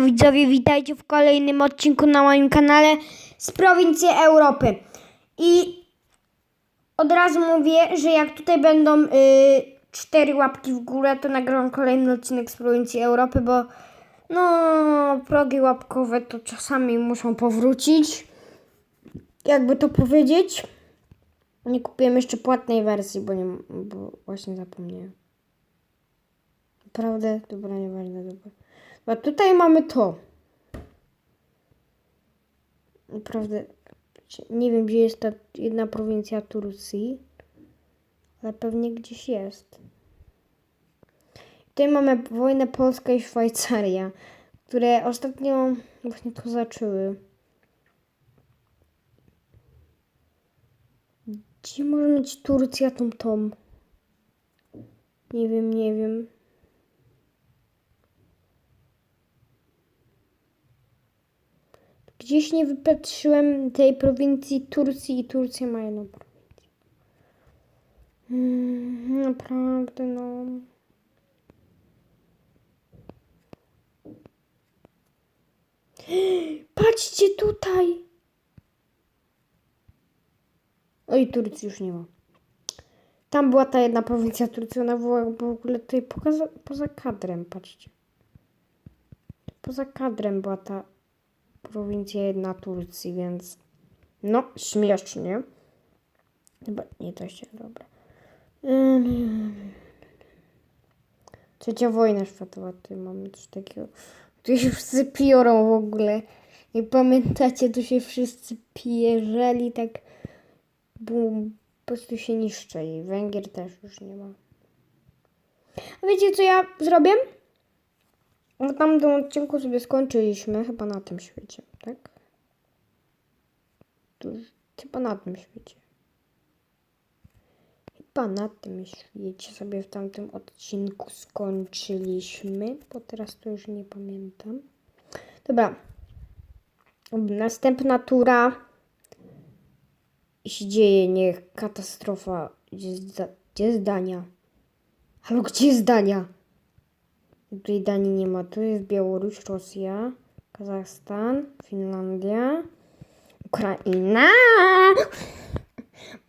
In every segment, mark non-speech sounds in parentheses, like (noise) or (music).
Widzowie, witajcie w kolejnym odcinku na moim kanale z prowincji Europy. I od razu mówię, że jak tutaj będą y, cztery łapki w górę, to nagram kolejny odcinek z prowincji Europy, bo no progi łapkowe to czasami muszą powrócić. Jakby to powiedzieć. Nie kupiłem jeszcze płatnej wersji, bo, nie, bo właśnie zapomniałem. Naprawdę? Dobra, nieważne, dobra. A tutaj mamy to. Naprawdę, nie wiem gdzie jest ta jedna prowincja Turcji, ale pewnie gdzieś jest. Tutaj mamy wojnę Polska i Szwajcaria, które ostatnio właśnie to zaczęły. Gdzie może mieć Turcja tą tą? Nie wiem, nie wiem. Gdzieś nie wypatrzyłem tej prowincji Turcji i Turcja ma jedną prowincję. Mm, naprawdę, no. (gasps) Patrzcie tutaj! Oj, Turcji już nie ma. Tam była ta jedna prowincja Turcji, ona była w ogóle tutaj poza, poza kadrem, patrzcie. Poza kadrem była ta prowincja jedna Turcji, więc no, śmiesznie. Chyba nie to się dobra. Trzecia wojna światowa, tu mamy coś takiego. Tu się wszyscy piorą w ogóle. Jak pamiętacie, tu się wszyscy pierzeli tak bum, po prostu się niszczy i Węgier też już nie ma. A wiecie co ja zrobię? W tamtym odcinku sobie skończyliśmy, chyba na tym świecie, tak? Tu, chyba na tym świecie. Chyba na tym świecie sobie w tamtym odcinku skończyliśmy, bo teraz to już nie pamiętam. Dobra. Następna tura się dzieje, katastrofa. Gdzie jest, da- gdzie jest Dania? Halo, gdzie jest Dania? Tutaj Danii nie ma. Tu jest Białoruś, Rosja, Kazachstan, Finlandia, Ukraina,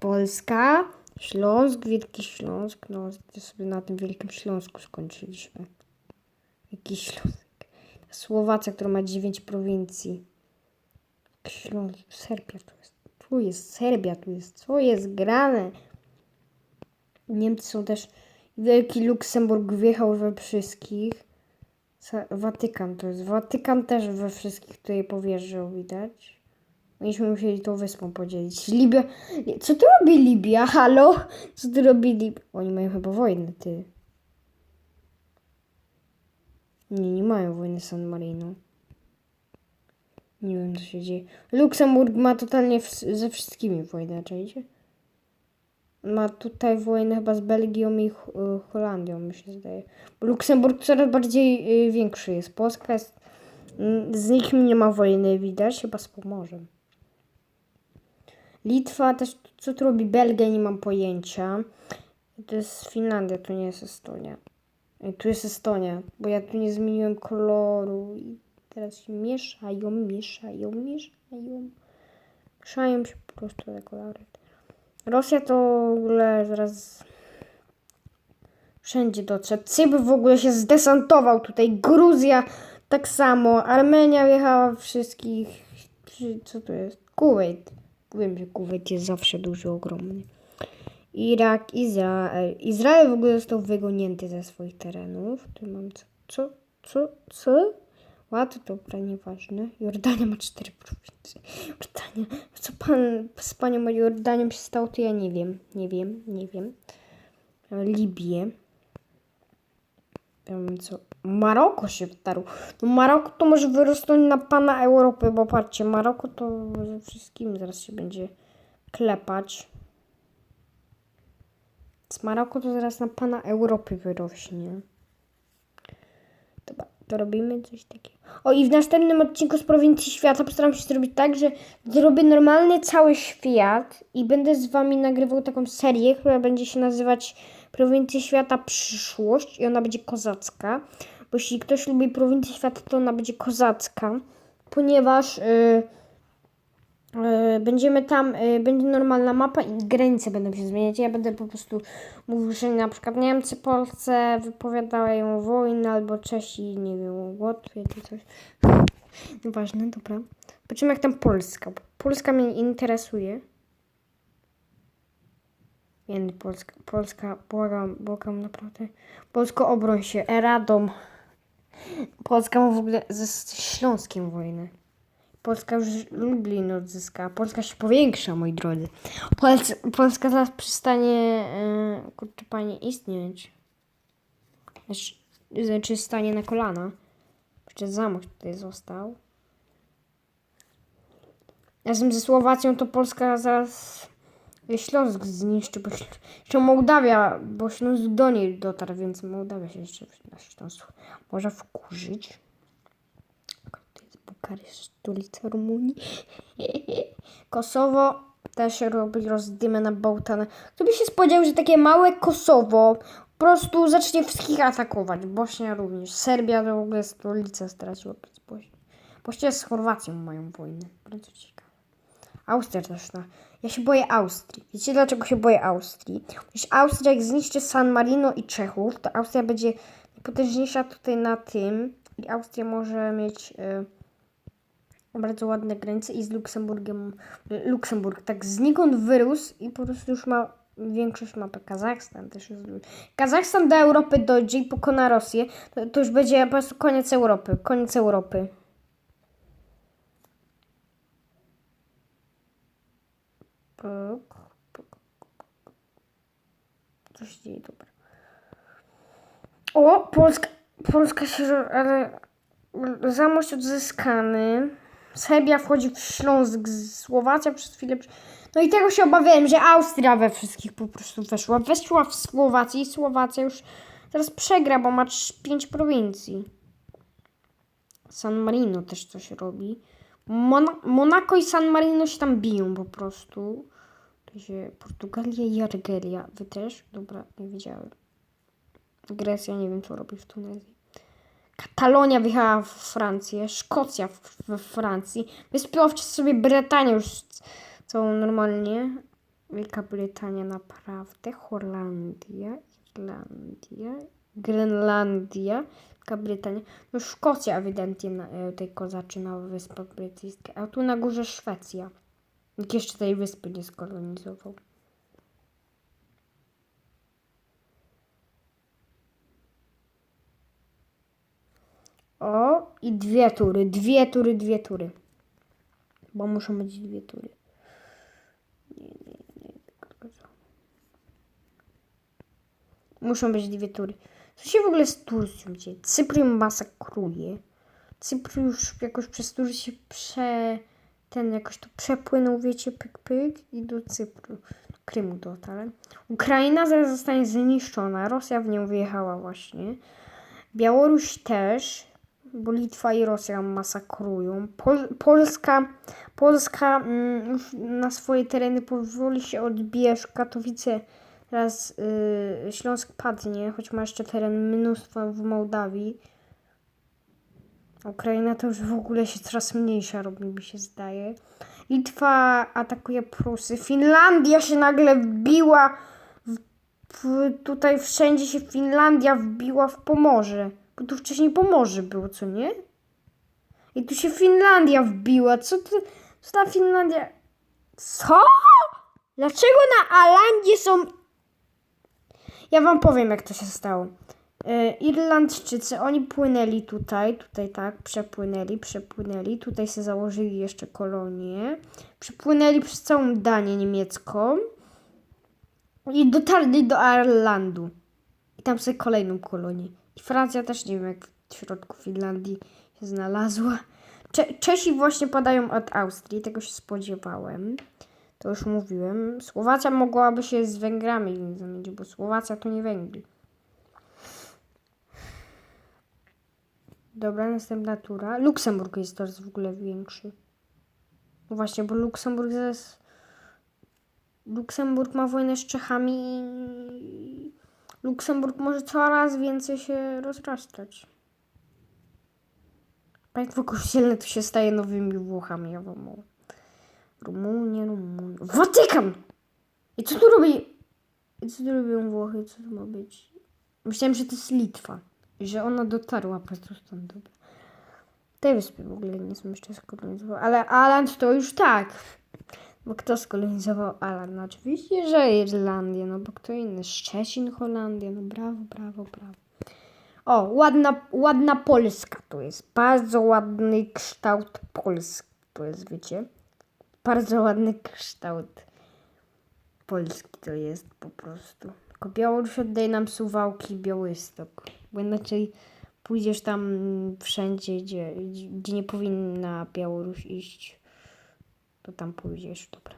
Polska, Śląsk, Wielki Śląsk. No, to sobie na tym Wielkim Śląsku skończyliśmy. Jaki Śląsk? Słowacja, która ma 9 prowincji. Śląsk, Serbia tu jest. Tu jest Serbia, tu jest. Co jest grane? Niemcy są też. Wielki Luksemburg wjechał we wszystkich. Watykan to jest. Watykan też we wszystkich tutaj powierzył, widać. Myśmy musieli tą wyspą podzielić. Libia. Co tu robi Libia? Halo? Co tu robi Libia? Oni mają chyba wojnę, ty. Nie, nie mają wojny San Marino. Nie wiem, co się dzieje. Luksemburg ma totalnie ze wszystkimi wojnę, czajcie? Ma tutaj wojnę chyba z Belgią i y, Holandią, mi się zdaje. Bo Luksemburg coraz bardziej y, większy jest. Polska jest... mm, Z nikim nie ma wojny, widać, chyba z Pomorzem. Litwa też, co tu robi Belgia, nie mam pojęcia. To jest Finlandia, to nie jest Estonia. Ej, Tu jest Estonia, bo ja tu nie zmieniłem koloru i teraz się mieszają, mieszają, mieszają. Mieszają się po prostu te kolory. Rosja to w ogóle zaraz wszędzie dotrze. Cypr w ogóle się zdesantował tutaj. Gruzja tak samo. Armenia wjechała wszystkich. Co to jest? Kuwait. Wiem, że Kuwait jest zawsze duży, ogromny. Irak, Izrael. Izrael w ogóle został wygonięty ze swoich terenów. Tu mam co? Co? Co? Co? Ład, dobra, nieważne. Jordania ma cztery prowincje. Jordania. Co pan z panią Jordanią się stało, to ja nie wiem. Nie wiem, nie wiem. Libię. Co? Maroko się wtarł. No Maroko to może wyrosnąć na pana Europy, bo patrzcie, Maroko to ze wszystkim zaraz się będzie klepać. Z Maroko to zaraz na pana Europy wyrośnie. To robimy coś takiego. O i w następnym odcinku z prowincji świata postaram się zrobić tak, że zrobię normalny cały świat i będę z wami nagrywał taką serię, która będzie się nazywać Prowincja Świata Przyszłość i ona będzie kozacka, Bo jeśli ktoś lubi prowincję świata, to ona będzie kozacka, ponieważ y, y, będziemy tam, y, będzie normalna mapa i granice będą się zmieniać. Ja będę po prostu mówił, że na przykład Niemcy Polsce wypowiadają wojnę, albo Czesi, nie wiem, Łotwie czy coś. (laughs) Nieważne, dobra. Zobaczymy jak tam Polska. Polska mnie interesuje. Nie, Polska, Polska, błagam, błagam naprawdę. Polsko obroń się, Eradom. Polska ma w ogóle ze Śląskiem wojnę. Polska już Lublin odzyska. Polska się powiększa, moi drodzy. Polska, Polska zaraz przestanie, yy, kurczę panie, istnieć. Znaczy, Znaczy stanie na kolana. Przecież zamek tutaj został. Razem ze Słowacją to Polska zaraz Śląsk zniszczy, bo jeszcze Mołdawia, bo Śląsk do niej dotarł, więc Mołdawia się jeszcze na Śląsku może wkurzyć. Bukareszt, stolica Rumunii. (laughs) Kosowo też robi rozdymę na Bałtana. Kto by się spodziewał, że takie małe Kosowo po prostu zacznie wszystkich atakować. Bośnia również. Serbia to w ogóle stolica straciła przez Bośnię. Właściwie z Chorwacją mają wojnę. Bardzo ciekawe. Austria też na. Ja się boję Austrii. Wiecie dlaczego się boję Austrii? Jeśli Austria jak zniszczy San Marino i Czechów, to Austria będzie najpotężniejsza tutaj na tym i Austria może mieć y, bardzo ładne granice i z Luksemburgiem. Luksemburg tak znikąd wyrósł i po prostu już ma większość mapy. Kazachstan też jest. Kazachstan do Europy dojdzie i pokona Rosję. To, to już będzie po prostu koniec Europy. Koniec Europy. Puk, puk. Co się dzieje, dobra. O, Polska, Polska się, ale zamość odzyskany. Serbia wchodzi w Śląsk, Słowacja przez chwilę. No i tego się obawiałem, że Austria we wszystkich po prostu weszła. Weszła w Słowację i Słowacja już teraz przegra, bo ma trz- pięć prowincji. San Marino też coś robi. Mon- Monako i San Marino się tam biją po prostu. To się Portugalia i Argelia. Wy też? Dobra, nie wiedziałem. Grecja nie wiem co robi w Tunezji. Katalonia wjechała w Francję, Szkocja we Francji. Wyspiła wcześniej sobie Brytanię już całą normalnie. Wielka Brytania naprawdę. Holandia, Irlandia, Grenlandia, Wielka Brytania. No Szkocja ewidentnie na, e, tylko zaczyna Wyspach Brytyjskich. A tu na górze Szwecja. Nikt jeszcze tej wyspy nie skolonizował. O, i dwie tury, dwie tury, dwie tury. Bo muszą być dwie tury. Muszą być dwie tury. Co się w ogóle z Turcją dzieje? Cypr masakruje. Cypr już jakoś przez Turcję prze... Ten jakoś tu przepłynął, wiecie, pyk, pyk i do Cypru. Krymu dotarł. Ukraina zaraz zostanie zniszczona. Rosja w nią wyjechała właśnie. Białoruś też, bo Litwa i Rosja ją masakrują. Pol Polska, Polska mm, już na swoje tereny powoli się odbija. już Katowice teraz y, Śląsk padnie, choć ma jeszcze teren mnóstwo w Mołdawii. Ukraina to już w ogóle się coraz mniejsza robi, mi się zdaje. Litwa atakuje Prusy. Finlandia się nagle wbiła w, w, tutaj wszędzie się Finlandia wbiła w Pomorze. Bo tu wcześniej Pomorze było, co nie? I tu się Finlandia wbiła. Co to? Co ta Finlandia? Co? Dlaczego na Alandzie są... Ja wam powiem, jak to się stało. E, Irlandczycy, oni płynęli tutaj, tutaj tak, przepłynęli, przepłynęli, tutaj się założyli jeszcze kolonie, przypłynęli przez całą Danię niemiecką i dotarli do Irelandu. I tam sobie kolejną kolonię. Francja też nie wiem, jak w środku Finlandii się znalazła. Cze Czesi właśnie padają od Austrii, tego się spodziewałem. To już mówiłem. Słowacja mogłaby się z Węgrami zamienić, bo Słowacja to nie Węgry. Dobra, następna tura. Luksemburg jest teraz w ogóle większy. No właśnie, bo Luksemburg jest... Luksemburg ma wojnę z Czechami i Luksemburg może coraz więcej się rozrastać. Państwo kościelne to się staje nowymi Włochami, ja wam mówię. Rumunia, Rumunia. Watykan! I co tu robi? I co tu robią Włochy? Co to ma być? Myślałem, że to jest Litwa. Że ona dotarła po prostu stąd. Dobra. Te wyspy w ogóle nie są jeszcze skolonizowane. Ale Aland to już tak. Bo kto skolonizował Aland? No oczywiście, że Irlandię. No bo kto inny? Szczecin, Holandia. No brawo, brawo, brawo. O, ładna, ładna Polska to jest. Bardzo ładny kształt Polski to jest, wiecie? Bardzo ładny kształt Polski to jest po prostu. Tylko Białoruś oddaje nam Suwałki i Białystok. Bo inaczej pójdziesz tam wszędzie, gdzie, gdzie nie powinna Białoruś iść. To tam pójdziesz, dobra.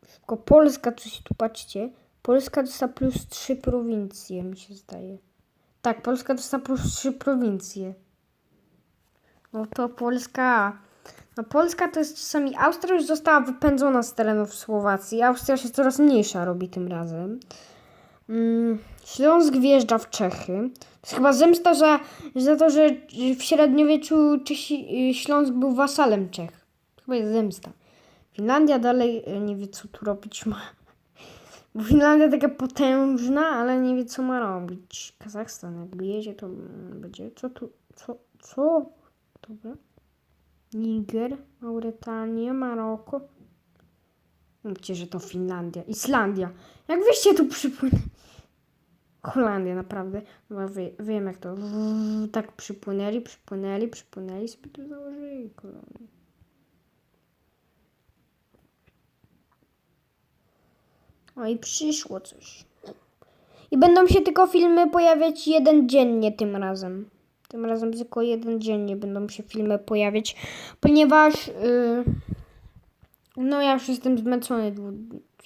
Tylko Polska, coś tu patrzcie. Polska dostała plus 3 prowincje, mi się zdaje. Tak, Polska dostała plus 3 prowincje. No to Polska. No Polska to jest czasami. Austria już została wypędzona z terenów Słowacji. Austria się coraz mniejsza robi tym razem. Mm, Śląsk wjeżdża w Czechy. To jest chyba zemsta za, za to, że w średniowieczu Czesi, y, Śląsk był wasalem Czech. Chyba jest zemsta. Finlandia dalej y, nie wie, co tu robić ma. (laughs) Bo Finlandia taka potężna, ale nie wie, co ma robić. Kazachstan, jakby jedzie, to mm, będzie. Co tu? Co? Co? Dobra. Niger, Mauretania, Maroko. Mówcie, że to Finlandia. Islandia. Jak wyście tu przypłynęli? Holandia, naprawdę. No, wie, wiem jak to. Tak przypłynęli, przypłynęli, przypłynęli, sobie tu założyli kolonię. O i przyszło coś. I będą się tylko filmy pojawiać jeden dziennie tym razem. Tym razem tylko jeden dziennie będą się filmy pojawiać, ponieważ yy, no ja już jestem zmęczony,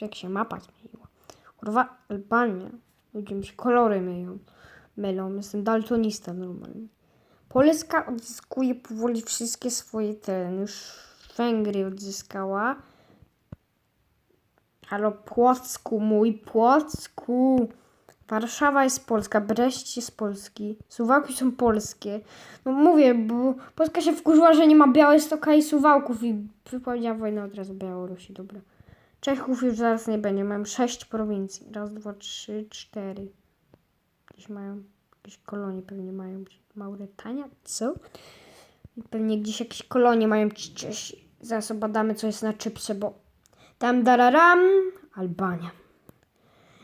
jak się mapa zmieniła. Kurwa, Albania. Ludzie mi się kolory myją. Mylą, jestem daltonista normalnie. Polska odzyskuje powoli wszystkie swoje tereny. Już Węgry odzyskała. Halo, Płocku, mój Płocku. Warszawa jest polska, Brest jest polski, Suwałki są polskie. No mówię, bo Polska się wkurzyła, że nie ma Białestoka i Suwałków i wypowiedziała wojnę od razu Białorusi, dobra. Czechów już zaraz nie będzie, mają sześć prowincji. Raz, dwa, trzy, cztery. Gdzieś mają, jakieś kolonie pewnie mają. Mauretania? Co? Pewnie gdzieś jakieś kolonie mają ci Czesi. Zaraz obadamy, co jest na czypce, bo tam dararam, Albania.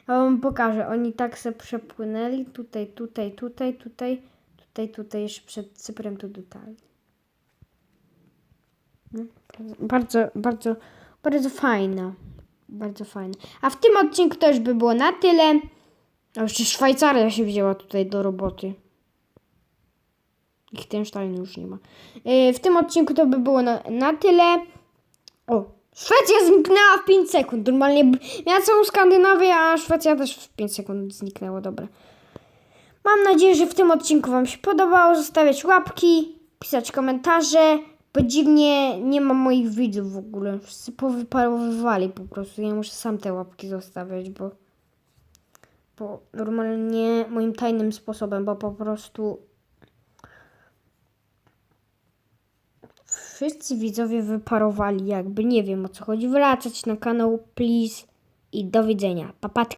Ja wam pokażę. Oni tak se przepłynęli. Tutaj, tutaj, tutaj, tutaj, tutaj, tutaj. Jeszcze przed Cyprem tu dotarli. No, Bardzo, bardzo, bardzo fajna. Bardzo fajne. A w tym odcinku to już by było na tyle. A jeszcze Szwajcaria się wzięła tutaj do roboty. Liechtenstein już nie ma. Yy, W tym odcinku to by było na, na tyle. O, Szwecja zniknęła w 5 sekund. Normalnie miała całą Skandynawię, a Szwecja też w 5 sekund zniknęła. Dobra. Mam nadzieję, że w tym odcinku Wam się podobało. Zostawiać łapki, pisać komentarze. Bo dziwnie nie ma moich widzów w ogóle. Wszyscy powyparowywali po prostu. Ja muszę sam te łapki zostawiać, bo. Bo normalnie moim tajnym sposobem, bo po prostu wszyscy widzowie wyparowali, jakby nie wiem o co chodzi. Wracać na kanał, please i do widzenia. Papatka.